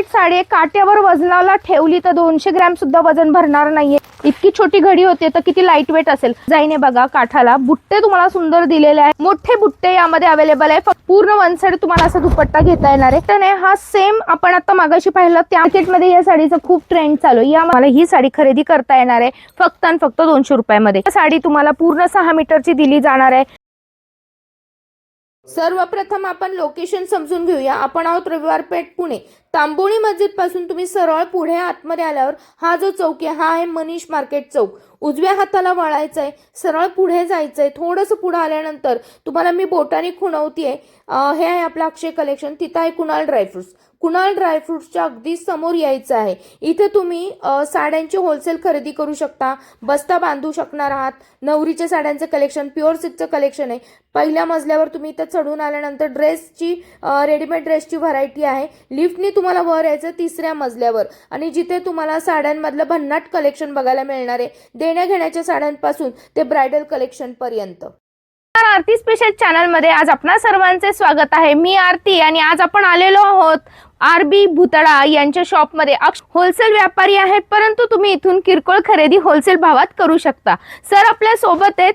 Weight sari काट्यावर वजनाला ठेवली तर दोनशे ग्रॅम सुद्धा वजन भरणार नाहीये. इतकी छोटी घडी होते तर किती लाइट वेट असेल. जाईने बघा काठाला. बुट्टे तुम्हाला सुंदर दिलेले आहे मोठे बुट्टे यामध्ये अवेलेबल आहे. पूर्ण वन साइड तुम्हाला असा दुपट्टा घेता येणार आहे. तर हा सेम आपण आता मागाशी पाहिलं त्या मार्केटमध्ये या साडीचा खूप ट्रेंड चालू या मला ही साडी खरेदी करता येणार आहे. फक्त आणि फक्त दोनशे रुपयामध्ये. साडी तुम्हाला पूर्ण सहा मीटरची दिली जाणार आहे. सर्वप्रथम आपण लोकेशन समजून घेऊया. आपण आहोत रविवार पेठ पुणे. तांबोळी मस्जिदपासून तुम्ही सरळ पुढे आतमध्ये आल्यावर हा जो चौक आहे हा आहे मनीष मार्केट चौक. उजव्या हाताला वळायचं आहे सरळ पुढे जायचं आहे थोडंसं पुढं आल्यानंतर तुम्हाला मी बोटाने खुणवती आहे हे आहे आपलं अक्षय कलेक्शन तिथं आहे कुणाल ड्रायफ्रुट्स कुणाल ड्रायफ्रुट्सच्या अगदी समोर यायचं आहे. इथे तुम्ही साड्यांची होलसेल खरेदी करू शकता बस्ता बांधू शकणार आहात नवरीच्या साड्यांचं कलेक्शन प्युअर सिल्कचं कलेक्शन आहे. पहिल्या मजल्यावर तुम्ही इथं चढून आल्यानंतर ड्रेसची रेडीमेड ड्रेसची व्हरायटी आहे. लिफ्टनी तुम्हाला वर यायचं तिसऱ्या मजल्यावर. आणि जिथे तुम्हाला साड्यांमधलं भन्नाट कलेक्शन बघायला मिळणार आहे देण्या घेण्याच्या साड्यांपासून ते ब्रायडल कलेक्शन पर्यंत. तर आरती स्पेशल चॅनलमध्ये आज आपणा सर्वांचे स्वागत आहे. मी आरती आणि आज आपण आलेलो आहोत आर बी भुतडा यांच्या शॉपमध्ये होलसेल व्यापारी आहेत परंतु तुम्ही इथून किरकोळ खरेदी होलसेल भावात करू शकता. सर आपल्यासोबत आहेत.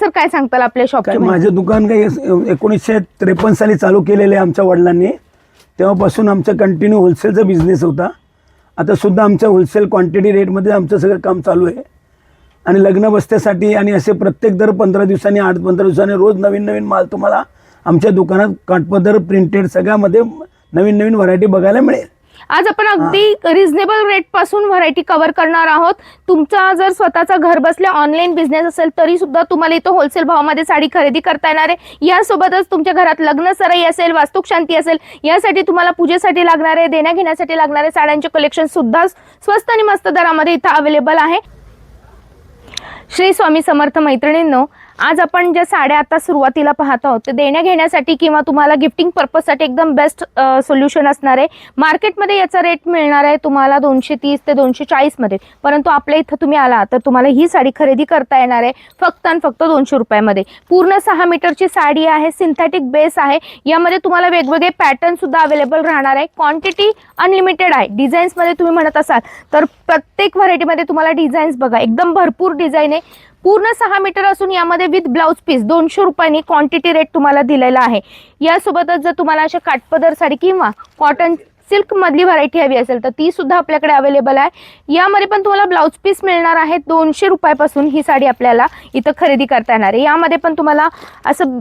सर काय सांगताल आपल्या शॉपच्या माझं दुकान काही एकोणीसशे त्रेपन्न साली चालू केलेलं आहे आमच्या वडिलांनी. तेव्हापासून आमचा कंटिन्यू होलसेलचा बिझनेस होता. आतासुद्धा आमच्या होलसेल क्वांटिटी रेटमध्ये आमचं सगळं काम चालू आहे. आणि लग्न आणि असे प्रत्येक दर पंधरा दिवसांनी आठ पंधरा दिवसांनी रोज नवीन नवीन माल तुम्हाला आमच्या दुकानात काटपदर प्रिंटेड सगळ्यामध्ये नवीन नवीन व्हरायटी बघायला मिळेल. आज आपण अगदी रिझनेबल रेटपासून व्हरायटी कव्हर करणार आहोत. तुमचा जर स्वतःचा घर बसल्या ऑनलाईन बिझनेस असेल तरी सुद्धा तुम्हाला इथं होलसेल भावामध्ये साडी खरेदी करता येणार आहे. यासोबतच तुमच्या घरात लग्न सराई असेल वास्तुक शांती असेल यासाठी तुम्हाला पूजेसाठी लागणारे देण्या घेण्यासाठी लागणारे साड्यांचे कलेक्शन सुद्धा स्वस्त आणि मस्त दरामध्ये इथं अवेलेबल आहे. श्री स्वामी समर्थ मैत्रिणींनो आज आपण ज्या साड्या आता सुरुवातीला पाहत आहोत ते देण्या घेण्यासाठी किंवा तुम्हाला गिफ्टिंग पर्पजसाठी एकदम बेस्ट सोल्युशन असणार आहे. मार्केटमध्ये याचा रेट मिळणार आहे तुम्हाला दोनशे तीस ते दोनशे चाळीसमध्ये परंतु आपल्या इथं तुम्ही आला तर तुम्हाला ही साडी खरेदी करता येणार आहे फक्त आणि फक्त दोनशे रुपयामध्ये. पूर्ण सहा मीटरची साडी आहे सिंथेटिक बेस आहे. यामध्ये तुम्हाला वेगवेगळे पॅटर्न सुद्धा अवेलेबल राहणार आहे. क्वांटिटी अनलिमिटेड आहे. डिझाईन्समध्ये तुम्ही म्हणत असाल तर प्रत्येक व्हरायटीमध्ये तुम्हाला डिझाईन्स बघा. एकदम भरपूर डिझाईन आहे. पूर्ण सहा मीटर असून यामध्ये विथ ब्लाऊज पीस दोनशे रुपयांनी क्वांटिटी रेट तुम्हाला दिलेला आहे. यासोबतच जर तुम्हाला अशा काठपदर साडी किंवा कॉटन सिल्क मधली व्हरायटी हवी असेल तर ती सुद्धा आपल्याकडे अवेलेबल आहे. यामध्ये पण तुम्हाला ब्लाऊज पीस मिळणार आहे दोनशे रुपयापासून ही साडी आपल्याला इथं खरेदी करता येणार आहे. यामध्ये पण तुम्हाला असं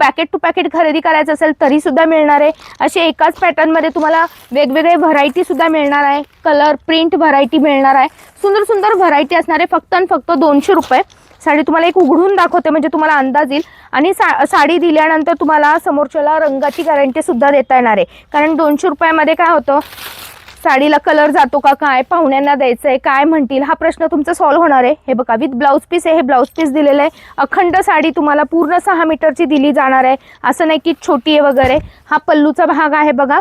पॅकेट टू पॅकेट खरेदी करायचं असेल तरी सुद्धा मिळणार आहे. असे एकाच पॅटर्नमध्ये तुम्हाला वेगवेगळे व्हरायटी सुद्धा मिळणार आहे. कलर प्रिंट व्हरायटी मिळणार आहे. सुंदर सुंदर व्हरायटी असणार आहे फक्त आणि फक्त दोनशे रुपये. साडी तुम्हाला एक उघडून दाखवते म्हणजे तुम्हाला अंदाज येईल. आणि सा साडी दिल्यानंतर तुम्हाला समोरच्याला रंगाची गॅरंटी सुद्धा देता येणार आहे. कारण दोनशे रुपयामध्ये काय होतं साडीला कलर जातो का काय पाहुण्यांना द्यायचं आहे काय म्हणतील हा प्रश्न तुमचा सॉल्व्ह होणार आहे. हे बघा विथ ब्लाऊज पीस आहे हे ब्लाऊज पीस दिलेलं आहे. अखंड साडी तुम्हाला पूर्ण सहा मीटरची दिली जाणार आहे. असं नाही की छोटी आहे वगैरे. हा पल्लूचा भाग आहे बघा.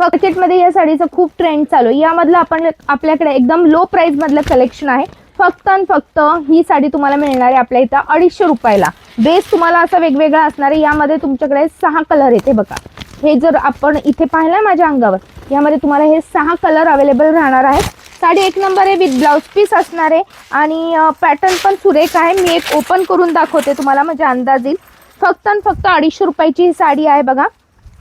मार्केटमध्ये या साडीचं खूप ट्रेंड चालू आहे. यामधलं आपण आपल्याकडे एकदम लो प्राईजमधलं कलेक्शन आहे. फक्त आणि फक्त ही साडी तुम्हाला मिळणार आहे आपल्या इथं अडीचशे रुपयाला. बेस तुम्हाला असा वेगवेगळा असणार आहे. यामध्ये तुमच्याकडे सहा कलर येते बघा. हे जर आपण इथे पाहिलं माझ्या अंगावर यामध्ये तुम्हाला हे सहा कलर अवेलेबल राहणार आहेत. साडी एक नंबर आहे विथ ब्लाऊज पीस असणार आहे. आणि पॅटर्न पण सुरेख आहे. मी एक ओपन करून दाखवते तुम्हाला म्हणजे अंदाज येईल फक्त आणि फक्त अडीचशे रुपयाची ही साडी आहे बघा.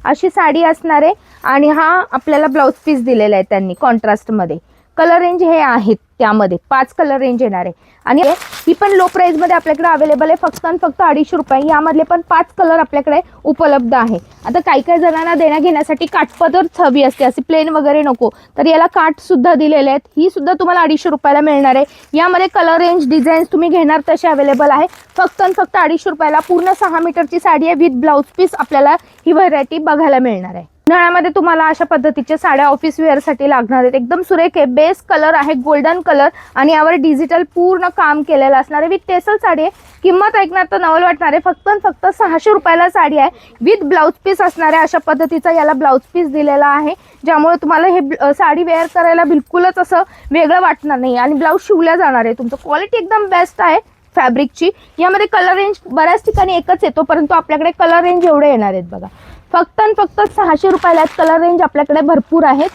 अशी साडी असणार आहे. आणि हा आपल्याला ब्लाऊज पीस दिलेला आहे त्यांनी कॉन्ट्रास्टमध्ये कलर रेंज हे आहेत त्यामध्ये पाच कलर रेंज येणार आहे. आणि ही पण लो प्राईजमध्ये आपल्याकडे अवेलेबल आहे फक्त आणि फक्त अडीचशे रुपये. यामधले पण पाच कलर आपल्याकडे उपलब्ध आहे. आता काही काही जणांना देण्या घेण्यासाठी काठपदर हवी असते असे प्लेन वगैरे नको. तर याला काठ सुद्धा दिलेले आहेत. ही सुद्धा तुम्हाला अडीचशे रुपयाला मिळणार आहे. यामध्ये कलर रेंज डिझाईन्स तुम्ही घेणार तसे अवेलेबल आहे. फक्त आणि फक्त अडीचशे रुपयाला पूर्ण सहा मीटरची साडी आहे. विथ ब्लाऊज पीस आपल्याला ही व्हरायटी बघायला मिळणार आहे. उन्हाळ्यामध्ये तुम्हाला अशा पद्धतीच्या साड्या ऑफिस वेअरसाठी लागणार आहेत. एकदम सुरेख आहे. बेस कलर आहे गोल्डन कलर आणि यावर डिजिटल पूर्ण काम केलेलं असणार आहे. विथ टेसल साडी आहे. किंमत ऐकणार तर नवल वाटणार आहे. फक्त फक्त सहाशे रुपयाला साडी आहे. विथ ब्लाऊज पीस असणार आहे अशा पद्धतीचा याला ब्लाऊज पीस दिलेला आहे. ज्यामुळे तुम्हाला हे साडी वेअर करायला बिलकुलच असं वेगळं वाटणार नाही. आणि ब्लाऊज शिवल्या जाणार आहे. तुमचं क्वालिटी एकदम बेस्ट आहे फॅब्रिकची यामध्ये कलर रेंज बऱ्याच ठिकाणी एकच येतो. परंतु आपल्याकडे कलर रेंज एवढे येणार आहेत बघा. फक्त आणि फक्त सहाशे रुपयाला कलर रेंज आपल्याकडे भरपूर आहेत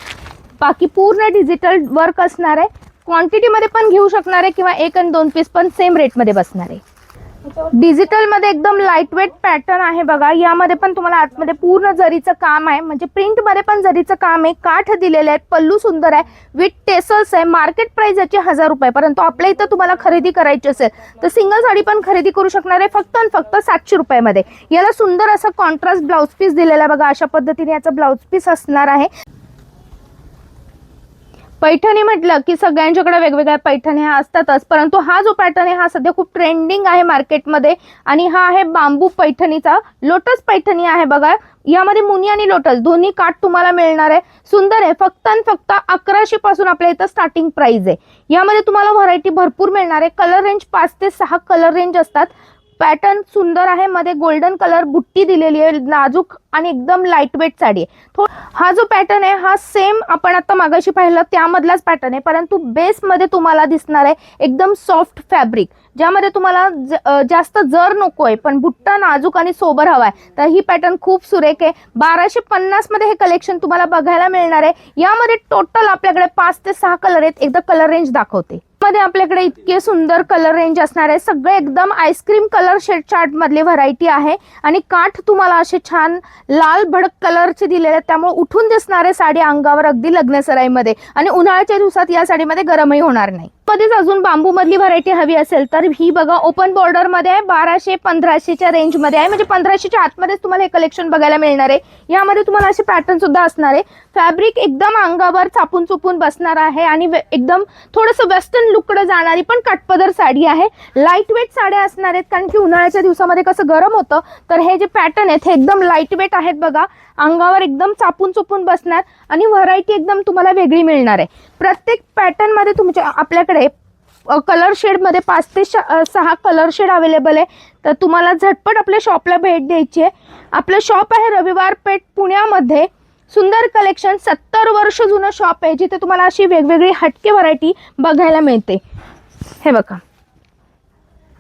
बाकी पूर्ण डिजिटल वर्क असणार आहे. क्वांटिटीमध्ये पण घेऊ शकणार आहे किंवा एक आणि दोन पीस पण सेम रेटमध्ये बसणार आहे. डिजिटलमध्ये एकदम लाईटवेट पॅटर्न आहे बघा. यामध्ये पण तुम्हाला आतमध्ये पूर्ण जरीचं काम आहे. म्हणजे प्रिंटमध्ये पण जरीचं काम आहे. काठ दिलेले आहेत. पल्लू सुंदर आहे. विथ टेसल्स आहे. मार्केट प्राइस याची हजार रुपये. परंतु आपल्या इथं तुम्हाला खरेदी करायची असेल तर सिंगल साडी पण खरेदी करू शकणार आहे. फक्त आणि फक्त सातशे रुपयामध्ये. याला सुंदर असं कॉन्ट्रास्ट ब्लाऊज पीस दिलेला आहे बघा. अशा पद्धतीने याचा ब्लाऊज पीस असणार आहे. पैठणी म्हटलं की सगळ्यांच्याकडे वेगवेगळ्या पैठणी ह्या असतातच परंतु हा जो पॅटर्न आहे हा सध्या खूप ट्रेंडिंग आहे मार्केटमध्ये आणि हा आहे बांबू पैठणीचा लोटस पैठणी आहे बघा. यामध्ये मुनी आणि लोटस दोन्ही काठ तुम्हाला मिळणार आहे. सुंदर आहे फक्त आणि फक्त अकराशे पासून आपल्या इथं स्टार्टिंग प्राइस आहे. यामध्ये तुम्हाला व्हरायटी भरपूर मिळणार आहे. कलर रेंज पाच ते सहा कलर रेंज असतात. पॅटर्न सुंदर आहे. मध्ये गोल्डन कलर बुट्टी दिलेली आहे. नाजूक आणि एकदम लाइट वेट साडी आहे. थो- हा जो पॅटर्न आहे हा सेम आपण आता मागाशी पाहिलं त्यामधलाच पॅटर्न आहे. परंतु बेसमध्ये तुम्हाला दिसणार आहे एकदम सॉफ्ट फॅब्रिक ज्यामध्ये तुम्हाला ज- जास्त जर नको आहे पण बुट्टा नाजूक आणि सोबर हवा आहे. तर ही पॅटर्न खूप सुरेख आहे. बाराशे पन्नासमध्ये हे कलेक्शन तुम्हाला बघायला मिळणार आहे. यामध्ये टोटल आपल्याकडे पाच ते सहा कलर आहेत. एकदा कलर रेंज दाखवते. मध्ये आपल्याकडे इतके सुंदर कलर रेंज असणार आहे. सगळे एकदम ice cream colour shade chart मधली व्हरायटी आहे. आणि काठ तुम्हाला असे छान लाल भडक कलरचे दिलेले आहेत. त्यामुळे उठून दिसणारे साडी अंगावर अगदी लग्न सराईमध्ये आणि उन्हाळ्याच्या दिवसात या साडीमध्ये गरमही होणार नाही. मध्येच अजून बांबू मधली व्हरायटी हवी असेल तर ही बघा ओपन बॉर्डरमध्ये आहे बाराशे पंधराशेच्या रेंजमध्ये आहे. म्हणजे पंधराशेच्या आतमध्येच तुम्हाला हे कलेक्शन बघायला मिळणार आहे. यामध्ये तुम्हाला असे पॅटर्न सुद्धा असणार आहे. फॅब्रिक एकदम अंगावर चापून चुपून बसणार आहे आणि वे- एकदम थोडंसं वेस्टर्न लुककडे जाणारी पण कटपदर साडी आहे. लाइट वेट साड्या असणार आहेत कारण की उन्हाळ्याच्या दिवसामध्ये कसं गरम होतं तर हे जे पॅटर्न आहेत हे एकदम लाइट वेट आहेत बघा. अंगावर एकदम चापून चुपून बसणार आणि व्हरायटी एकदम तुम्हाला वेगळी मिळणार आहे. प्रत्येक पॅटर्नमध्ये तुमच्या आपल्याकडे कलर शेडमध्ये पाच ते श- सहा कलर शेड अवेलेबल आहे. तर तुम्हाला झटपट आपल्या शॉपला भेट द्यायची आहे. आपलं शॉप आहे रविवार पेठ पुण्यामध्ये. सुंदर कलेक्शन सत्तर वर्ष जुनं शॉप आहे जिथे तुम्हाला अशी वेगवेगळी हटके व्हरायटी बघायला मिळते. हे बघा.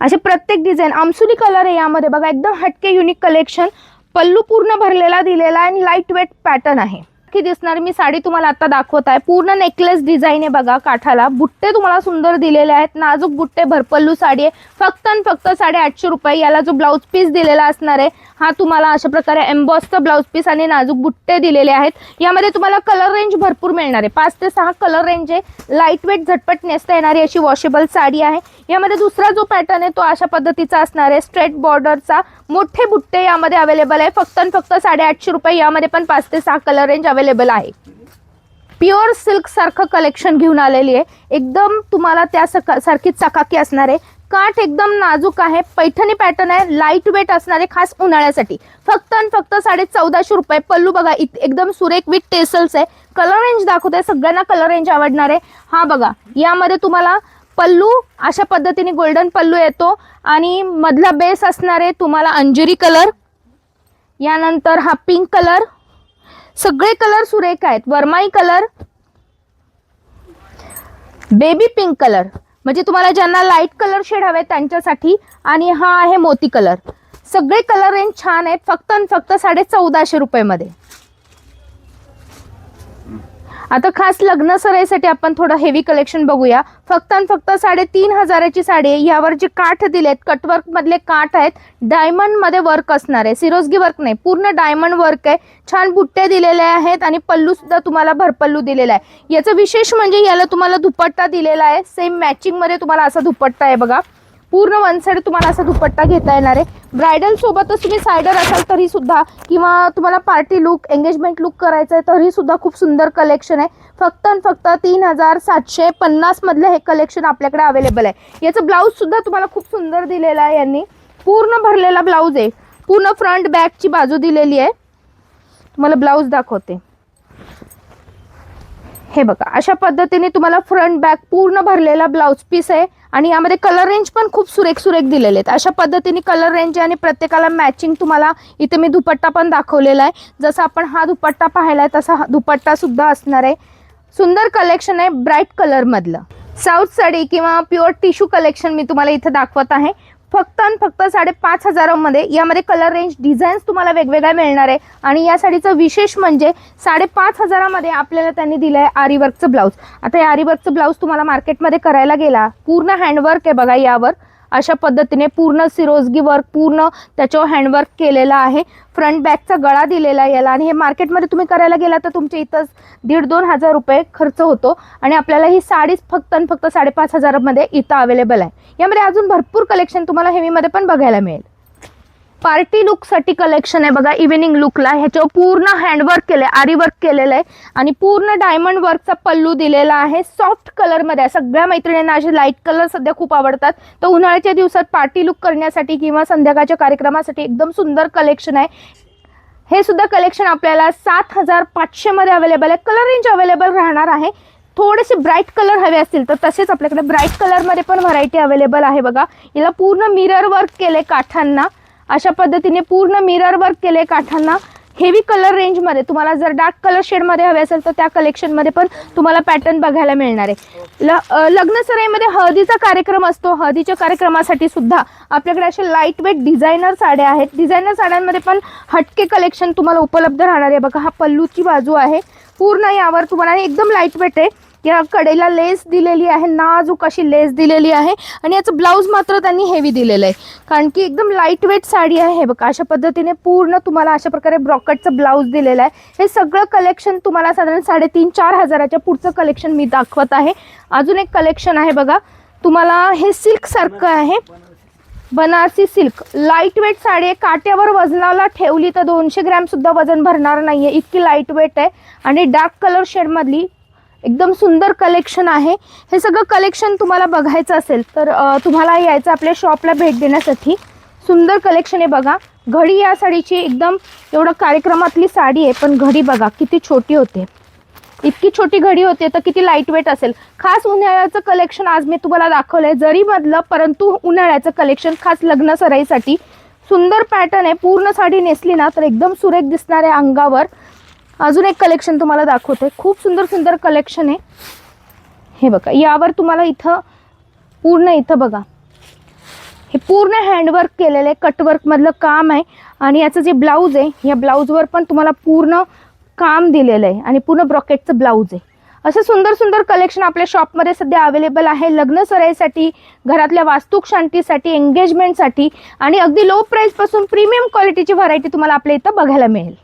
असे प्रत्येक डिझाईन आमसुली कलर आहे यामध्ये. बघा एकदम हटके युनिक कलेक्शन पल्लू पूर्ण भरलेला दिलेला आणि लाइट वेट पॅटर्न आहे. की दिसणार मी साडी तुम्हाला आता दाखवत आहे पूर्ण नेकलेस डिझाईन आहे बघा काठाला. बुट्टे तुम्हाला सुंदर दिलेले आहेत. नाजूक बुट्टे भरपल्लू साडी आहे. फक्त आणि फक्त साडे आठशे रुपये. याला जो ब्लाऊज पीस दिलेला असणार आहे हा तुम्हाला अशा प्रकारे एम्बॉसचा ब्लाऊज पीस आणि नाजूक बुट्टे दिलेले आहेत. यामध्ये तुम्हाला कलर रेंज भरपूर मिळणार आहे. पाच ते सहा कलर रेंज आहे. लाइट वेट झटपट नेसता येणारी अशी वॉशेबल साडी आहे. यामध्ये दुसरा जो पॅटर्न आहे तो अशा पद्धतीचा असणार आहे. स्ट्रेट बॉर्डरचा मोठे बुट्टे यामध्ये अवेलेबल आहे. फक्त आणि फक्त साडेआठशे रुपये. यामध्ये पण पाच ते सहा कलर रेंज अवेलेबल आहे. प्युअर सिल्क सारखं कलेक्शन घेऊन आलेली आहे. एकदम तुम्हाला त्या सका सारखी चकाकी असणार आहे. काठ एकदम नाजूक आहे. पैठणी पॅटर्न आहे. लाइट वेट असणार आहे खास उन्हाळ्यासाठी. फक्त आणि फक्त साडे चौदाशे रुपये. पल्लू बघा इत- एकदम सुरेख विथ टेसल्स आहे. कलर रेंज दाखवते सगळ्यांना कलर रेंज आवडणार आहे. हा बघा यामध्ये तुम्हाला पल्लू अशा पद्धतीने गोल्डन पल्लू येतो. आणि मधला बेस असणार आहे तुम्हाला अंजेरी कलर यानंतर हा पिंक कलर सगळे कलर सुरेख आहेत. वरमाई कलर बेबी पिंक कलर. म्हणजे तुम्हाला ज्यांना लाइट कलर शेड हवे त्यांच्यासाठी आणि हा आहे मोती कलर. सगळे कलर रेंज छान आहेत. फक्त आणि फक्त साडे चौदाशे रुपयेमध्ये. आता खास लग्न सराईसाठी आपण थोडं हेवी कलेक्शन बघूया. फक्त आणि फक्त साडेतीन हजाराची साडी आहे. यावर जे काठ दिलेत कटवर्क मधले काठ आहेत डायमंडमध्ये वर्क असणार आहे. सिरोजगी वर्क नाही पूर्ण डायमंड वर्क आहे. छान बुट्टे दिलेले आहेत आणि पल्लू सुद्धा तुम्हाला भरपल्लू दिलेला आहे. याचं विशेष म्हणजे याला तुम्हाला दुपट्टा दिलेला आहे. सेम मॅचिंगमध्ये तुम्हाला असा दुपट्टा आहे बघा. पूर्ण वन साईड तुम्हाला असा दुपट्टा घेता येणार आहे. ब्रायडल सोबतच तुम्ही सायडर असाल तरी सुद्धा किंवा तुम्हाला पार्टी लुक एंगेजमेंट लुक करायचं आहे तरी सुद्धा खूप सुंदर कलेक्शन आहे. फक्त आणि फक्त तीन हजार सातशे पन्नास मधलं हे कलेक्शन आपल्याकडे अवेलेबल आहे. याचं ब्लाऊज सुद्धा तुम्हाला खूप सुंदर दिलेलं आहे यांनी. पूर्ण भरलेला ब्लाऊज आहे. पूर्ण फ्रंट बॅकची बाजू दिलेली आहे. तुम्हाला ब्लाऊज दाखवते. हे बघा अशा पद्धतीने तुम्हाला फ्रंट बॅक पूर्ण भरलेला ब्लाऊज पीस आहे आणि यामध्ये कलर रेंज पण खूप सुरेख सुरेख दिलेले आहेत. अशा पद्धतीने कलर रेंज आहे आणि प्रत्येकाला मॅचिंग तुम्हाला इथे मी दुपट्टा पण दाखवलेला आहे. जसं आपण हा दुपट्टा पाहिलाय तसा हा दुपट्टा सुद्धा असणार आहे. सुंदर कलेक्शन आहे ब्राईट कलरमधलं साऊथ साडी किंवा प्युअर टिश्यू कलेक्शन मी तुम्हाला इथे दाखवत आहे. फक्त आणि फक्त साडेपाच हजारामध्ये यामध्ये कलर रेंज डिझाईन्स तुम्हाला वेगवेगळ्या मिळणार आहे. आणि या साडीचं विशेष म्हणजे साडेपाच हजारामध्ये आपल्याला त्यांनी दिलं आहे आरीवर्कचं ब्लाऊज आता या आरीवर्कचं ब्लाऊज तुम्हाला मार्केटमध्ये करायला गेला पूर्ण हँडवर्क आहे बघा यावर. अशा पद्धतीने पूर्ण सिरोजगी वर्क पूर्ण त्याच्यावर हँडवर्क केलेलं आहे. फ्रंट बॅकचा गळा दिलेला आहे याला. आणि हे मार्केटमध्ये तुम्ही करायला गेला तर तुमच्या इथंच दीड दोन हजार रुपये खर्च होतो. आणि आपल्याला ही साडीच फक्त आणि फक्त साडेपाच हजारामध्ये इथं अवेलेबल आहे. यामध्ये अजून भरपूर कलेक्शन तुम्हाला हेवीमध्ये पण बघायला मिळेल. पार्टी लुकसाठी कलेक्शन आहे बघा इव्हिनिंग लुकला ह्याच्यावर पूर्ण हँडवर्क केलं आहे आरी वर्क केलेलं आहे. आणि पूर्ण डायमंड वर्कचा पल्लू दिलेला आहे. सॉफ्ट कलरमध्ये आहे. सगळ्या मैत्रिणींना असे लाइट कलर सध्या खूप आवडतात. तर उन्हाळ्याच्या दिवसात पार्टी लुक करण्यासाठी किंवा संध्याकाळच्या कार्यक्रमासाठी एकदम सुंदर कलेक्शन आहे. हे सुद्धा कलेक्शन आपल्याला सात हजार पाचशेमध्ये अवेलेबल आहे. कलर रेंज अवेलेबल राहणार आहे. थोडेसे ब्राईट कलर हवे असतील तर तसेच आपल्याकडे ब्राईट कलरमध्ये पण व्हरायटी अवेलेबल आहे बघा. याला पूर्ण मिरर वर्क केले काठांना. अशा पद्धतीने पूर्ण मिरर वर्क केले काठांना. हेवी कलर रेंजमध्ये तुम्हाला जर डार्क कलर शेडमध्ये हवे असेल तर त्या कलेक्शनमध्ये पण तुम्हाला पॅटर्न बघायला मिळणार आहे. ल लग्नसराईमध्ये लग्न सराईमध्ये हळदीचा कार्यक्रम असतो. हळदीच्या कार्यक्रमासाठी सुद्धा आपल्याकडे असे लाइट वेट डिझायनर साड्या आहेत. डिझायनर साड्यांमध्ये पण हटके कलेक्शन तुम्हाला उपलब्ध राहणार आहे. बघा हा पल्लूची बाजू आहे. पूर्ण यावर तुम्हाला आणि एकदम लाइट वेट आहे. या कडेला लेस दिलेली आहे नाजूक अशी लेस दिलेली आहे आणि याचं ब्लाऊज मात्र त्यांनी हेवी दिलेलं आहे. कारण की एकदम लाइट वेट साडी आहे हे बघा अशा पद्धतीने पूर्ण तुम्हाला अशा प्रकारे ब्रॉकेटचं ब्लाऊज दिलेलं आहे. हे सगळं कलेक्शन तुम्हाला साधारण साडेतीन चार हजाराच्या पुढचं कलेक्शन मी दाखवत आहे. अजून एक कलेक्शन आहे बघा तुम्हाला हे सिल्क सारखं आहे. Banarasi silk light weight sari आहे काट्यावर वजनाला ठेवली तर दोनशे ग्रॅमसुद्धा वजन भरणार नाही आहे इतकी लाइट वेट आहे. आणि डार्क कलर शेडमधली एकदम सुंदर कलेक्शन आहे. हे सगळं कलेक्शन तुम्हाला बघायचं असेल तर तुम्हाला यायचं आपल्या शॉपला भेट देण्यासाठी. सुंदर कलेक्शन आहे बघा. घडी या साडीची एकदम एवढं कार्यक्रमातली साडी आहे पण घडी बघा किती छोटी होते. इतकी छोटी घडी होते तर किती लाइट वेट असेल. खास उन्हाळ्याचं कलेक्शन आज मी तुम्हाला दाखवलं आहे जरी जरीमधलं परंतु उन्हाळ्याचं कलेक्शन खास लग्न सराईसाठी. सुंदर पॅटर्न आहे. पूर्ण साडी नेसली ना तर एकदम सुरेख दिसणार आहे अंगावर अजून एक कलेक्शन तुम्हाला दाखवते. खूप सुंदर सुंदर कलेक्शन आहे. हे बघा यावर तुम्हाला इथं पूर्ण इथं बघा. हे पूर्ण हँडवर्क केलेलं आहे कटवर्कमधलं काम आहे. आणि याचं जे ब्लाऊज आहे या ब्लाऊजवर पण तुम्हाला पूर्ण काम दिलेलं आहे. आणि पूर्ण ब्रॉकेटचं ब्लाऊज आहे. असं सुंदर सुंदर कलेक्शन आपल्या शॉपमध्ये सध्या अवेलेबल आहे. लग्न सराईसाठी घरातल्या वास्तुक शांतीसाठी एंगेजमेंटसाठी आणि अगदी लो प्राईसपासून प्रीमियम क्वालिटीची व्हरायटी तुम्हाला आपल्या इथं बघायला मिळेल.